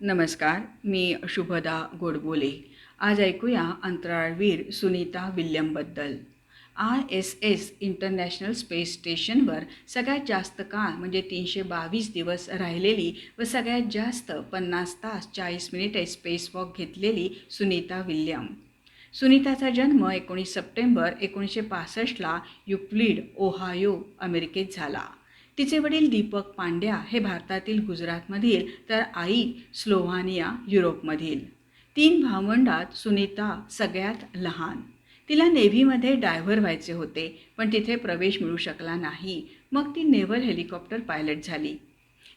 नमस्कार मी शुभदा गोडबोले. आज ऐकूया अंतराळवीर Sunita विल्यमबद्दल. I S S international space स्टेशनवर सगळ्यात जास्त काळ म्हणजे तीनशे बावीस दिवस राहिलेली व सगळ्यात जास्त पन्नास तास चाळीस मिनिटे स्पेस वॉक घेतलेली सुनीता विल्यम. सुनीताचा जन्म एकोणीस सप्टेंबर एकोणीसशे पासष्टला युक्लिड ओहायो अमेरिकेत झाला. तिचे वडील दीपक पांड्या हे भारतातील गुजरातमधील तर आई स्लोव्हानिया युरोपमधील. तीन भावंडात सुनीता सगळ्यात लहान. तिला नेव्हीमध्ये डायव्हर व्हायचे होते पण तिथे प्रवेश मिळू शकला नाही. मग ती नेव्हल हेलिकॉप्टर पायलट झाली.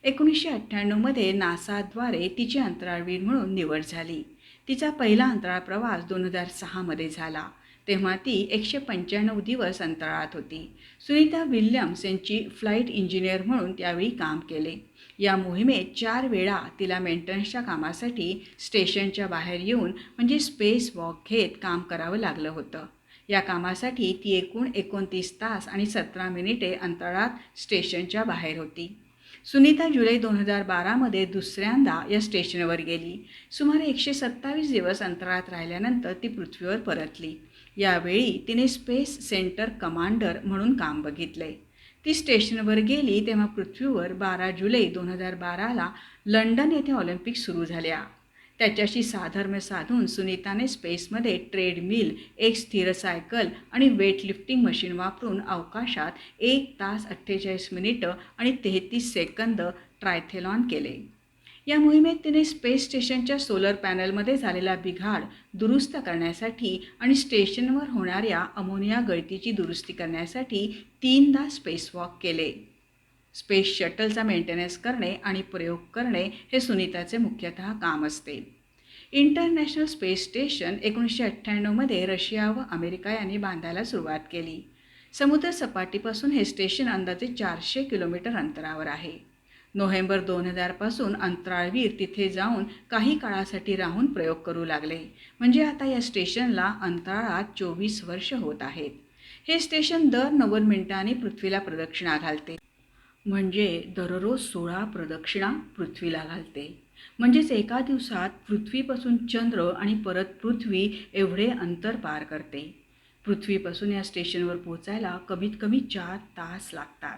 एकोणीसशे अठ्ठ्याण्णवमध्ये नासाद्वारे तिची अंतराळवीर म्हणून निवड झाली. तिचा पहिला अंतराळ प्रवास दोन हजार सहामध्ये झाला. तेव्हा ती एकशे पंच्याण्णव दिवस अंतराळात होती. सुनीता विल्यम्स यांची फ्लाईट इंजिनियर म्हणून त्यावेळी काम केले. या मोहिमेत चार वेळा तिला मेंटेनन्सच्या कामासाठी स्टेशनच्या बाहेर येऊन म्हणजे स्पेस वॉक घेत काम करावं लागलं होतं. या कामासाठी ती एकूण एकोणतीस तास आणि सतरा मिनिटे अंतराळात स्टेशनच्या बाहेर होती. सुनीता जुलै दोन हजार बारामध्ये दुसऱ्यांदा या स्टेशनवर गेली. सुमारे एकशे सत्तावीस दिवस अंतराळात राहिल्यानंतर ती पृथ्वीवर परतली. यावेळी तिने स्पेस सेंटर कमांडर म्हणून काम बघितले. ती स्टेशनवर गेली तेव्हा पृथ्वीवर बारा जुलै दोन हजार बाराला लंडन येथे ऑलिम्पिक सुरू झाल्या. त्याच्याशी साधर्म्य साधून सुनीताने स्पेसमध्ये ट्रेडमिल एक स्थिर सायकल आणि वेटलिफ्टिंग मशीन वापरून अवकाशात एक तास अठ्ठेचाळीस मिनिटं आणि तेहतीस सेकंद ट्रायथेलॉन केले. या मोहिमेत तिने स्पेस स्टेशनच्या सोलर पॅनलमध्ये झालेला बिघाड दुरुस्त करण्यासाठी आणि स्टेशनवर होणाऱ्या अमोनिया गळतीची दुरुस्ती करण्यासाठी तीनदा स्पेस वॉक केले. स्पेस शटलचा मेंटेनन्स करणे आणि प्रयोग करणे हे सुनीताचे मुख्यतः काम असते. इंटरनॅशनल स्पेस स्टेशन एकोणीसशे अठ्ठ्याण्णवमध्ये रशिया व अमेरिका यांनी बांधायला सुरुवात केली. समुद्रसपाटीपासून हे स्टेशन अंदाजे चारशे किलोमीटर अंतरावर आहे. नोव्हेंबर दोन हजारपासून अंतराळवीर तिथे जाऊन काही काळासाठी राहून प्रयोग करू लागले. म्हणजे आता या स्टेशनला अंतराळात चोवीस वर्ष होत आहेत. हे स्टेशन दर नव्वद मिनिटांनी पृथ्वीला प्रदक्षिणा घालते. म्हणजे दररोज सोळा प्रदक्षिणा पृथ्वीला घालते. म्हणजेच एका दिवसात पृथ्वीपासून चंद्र आणि परत पृथ्वी एवढे अंतर पार करते. पृथ्वीपासून या स्टेशनवर पोचायला कमीत कमी चार तास लागतात.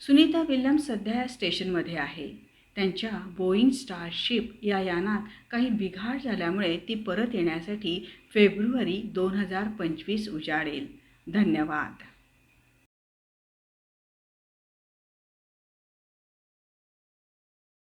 सुनीता विल्यम्स सध्या या स्टेशनमध्ये आहे. त्यांच्या बोईंग स्टारशिप या यानात काही बिघाड झाल्यामुळे ती परत येण्यासाठी फेब्रुवारी दोन हजार पंचवीस उजाडेल. धन्यवाद.